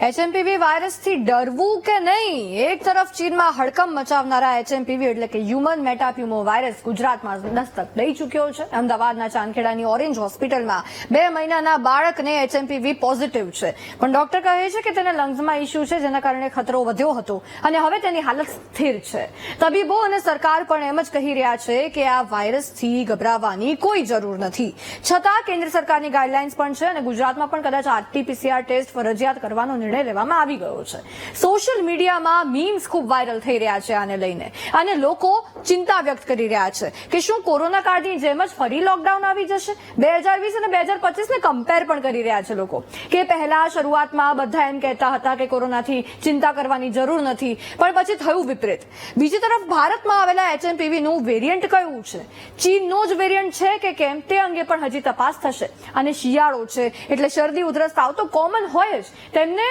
HMPV વાયરસથી ડરવું કે નહીં? એક તરફ ચીનમાં હડકંપ મચાવનારા એચએમપીવી એટલે કે હ્યુમન મેટાપ્યુમો વાયરસ ગુજરાતમાં દસ્તક દઈ ચૂક્યો છે. અમદાવાદના ચાંદખેડાની ઓરેન્જ હોસ્પિટલમાં બે મહિનાના બાળકને એચએમપીવી પોઝિટિવ છે. પણ ડોક્ટર કહે છે કે તેને લંગ્સમાં ઇસ્યુ છે, જેના કારણે ખતરો વધ્યો હતો અને હવે તેની હાલત સ્થિર છે. તબીબો અને સરકાર પણ એમ જ કહી રહ્યા છે કે આ વાયરસથી ગભરાવાની કોઈ જરૂર નથી. છતાં કેન્દ્ર સરકારની ગાઈડલાઇન્સ પણ છે અને ગુજરાતમાં પણ કદાચ આરટીપીસીઆર ટેસ્ટ ફરજિયાત કરવાનો નિર્ણય લેવામાં આવી ગયો છે. સોશિયલ મીડિયામાં મીમ્સ ખૂબ વાયરલ થઈ રહ્યા છે આને લઈને. અને લોકો ચિંતા વ્યક્ત કરી રહ્યા છે કે શું કોરોના કાળની જેમ જ ફરી લોકડાઉન આવી જશે? બે હજાર વીસ અને બે હજાર પચીસને કમ્પેર પણ કરી રહ્યા છે લોકો. કે પહેલા શરૂઆતમાં બધા એમ કહેતા હતા કે કોરોનાથી ચિંતા કરવાની જરૂર નથી, પણ પછી થયું વિપરીત. બીજી તરફ ભારતમાં આવેલા એચએમપીવીનું વેરિયન્ટ કયું છે? ચીનનો જ વેરિયન્ટ છે કે કેમ? તે અંગે પણ હજી તપાસ થશે. અને શિયાળો છે, એટલે શરદી, ઉધરસ, તાવ તો કોમન હોય જ. તેમને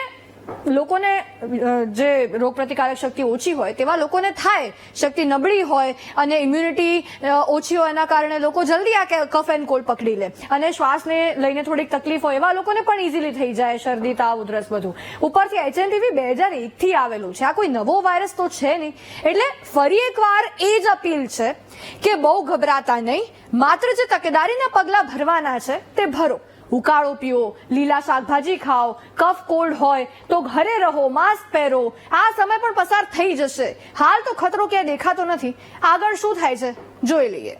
લોકોને જે રોગપ્રતિકારક શક્તિ ઓછી હોય, તેવા લોકોને થાય, શક્તિ નબળી હોય અને ઇમ્યુનિટી ઓછી હોય એના કારણે લોકો જલ્દી આ કફ એન્ડ કોલ્ડ પકડી લે. અને શ્વાસને લઈને થોડીક તકલીફ હોય એવા લોકોને પણ ઇઝીલી થઈ જાય, શરદી, તાવ, ઉધરસ બધું. ઉપરથી એચએનટીવી બે હજાર એકથી આવેલું છે. આ કોઈ નવો વાયરસ તો છે નહીં. એટલે ફરી એકવાર એ જ અપીલ છે કે બહુ ગભરાતા નહીં. માત્ર જે તકેદારીના પગલાં ભરવાના છે, તે ભરો. ઉકાળો પીઓ, લીલા શાકભાજી ખાઓ, કફ કોલ્ડ હોય તો ઘરે રહો, માસ્ક પહેરો. આ સમય પણ પસાર થઈ જશે. હાલ તો ખતરો ક્યાંય દેખાતો નથી. આગળ શું થાય છે? જોઈ લઈએ.